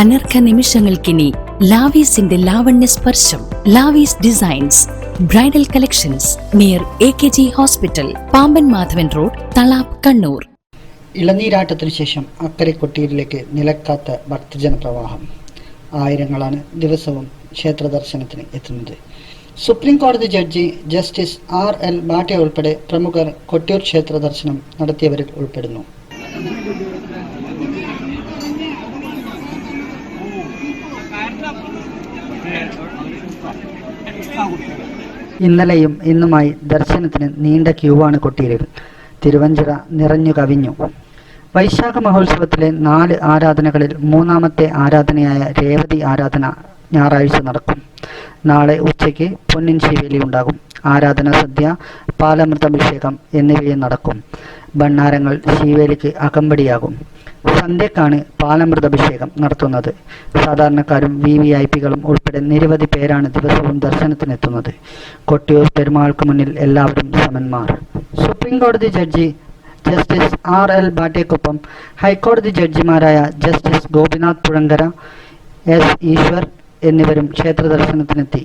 അനർഘ നിമിഷങ്ങൾക്കിനി ലാവീസിന്റെ ലാവണ്യ സ്പർശം Lavees designs bridal collections near A K G hospital Pamban Madhavan road Thalap Kannur. ഇളനീരാട്ടത്തിനു ശേഷം അക്കരെ കൊട്ടിയിലേക്ക് നിലക്കാത്ത ഭക്തജന പ്രവാഹം. ആയിരങ്ങളാണ് ദിവസവും ക്ഷേത്ര ദർശനത്തിന് എത്തുന്നത്. സുപ്രീം കോടതി judge justice R L Bhatti ഉൾപ്പെടെ പ്രമുഖർ കൊട്ടിയൂർ ക്ഷേത്ര ദർശനം നടത്തിയവരിൽ ഉൾപ്പെടുന്നു. ഇന്നലെയും ഇന്നുമായി ദർശനത്തിന് നീണ്ട ക്യൂവാണ് കൊട്ടിയിലും തിരുവഞ്ചിറ നിറഞ്ഞു കവിഞ്ഞു. വൈശാഖ മഹോത്സവത്തിലെ നാല് ആരാധനകളിൽ മൂന്നാമത്തെ ആരാധനയായ രേവതി ആരാധന ഞായറാഴ്ച നടക്കും. നാളെ ഉച്ചയ്ക്ക് പൊന്നിൻ ശിവേലി ഉണ്ടാകും. ആരാധന സദ്യ പാലമൃതാഭിഷേകം എന്നിവയും നടക്കും. ഭണ്ണാരങ്ങൾ ശിവേലിക്ക് അകമ്പടിയാകും. സന്ധ്യക്കാണ് പാലമൃതാഭിഷേകം നടത്തുന്നത്. സാധാരണക്കാരും വി വി ഐ പികളും ഉൾപ്പെടെ നിരവധി പേരാണ് ദിവസവും ദർശനത്തിനെത്തുന്നത്. കൊട്ടിയൂർ പെരുമാൾക്ക് മുന്നിൽ എല്ലാവരും സമന്മാർ. സുപ്രീം കോടതി ജഡ്ജി ജസ്റ്റിസ് ആർ എൽ ബാട്ടയ്ക്കൊപ്പം ഹൈക്കോടതി ജഡ്ജിമാരായ ജസ്റ്റിസ് ഗോപിനാഥ് പുഴങ്കര എസ് ഈശ്വർ എന്നിവരും ക്ഷേത്ര ദർശനത്തിനെത്തി.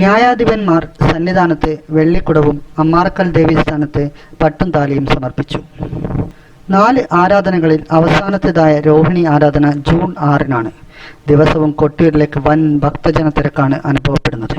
ന്യായാധിപന്മാർ സന്നിധാനത്ത് വെള്ളിക്കുടവും അമ്മാറക്കൽ ദേവീസ്ഥാനത്ത് പട്ടും താലിയും സമർപ്പിച്ചു. നാല് ആരാധനകളിൽ അവസാനത്തേതായ രോഹിണി ആരാധന ജൂൺ ആറിനാണ്. ദിവസവും കൊട്ടിയൂരിലേക്ക് വൻ ഭക്തജന തിരക്കാണ് അനുഭവപ്പെടുന്നത്.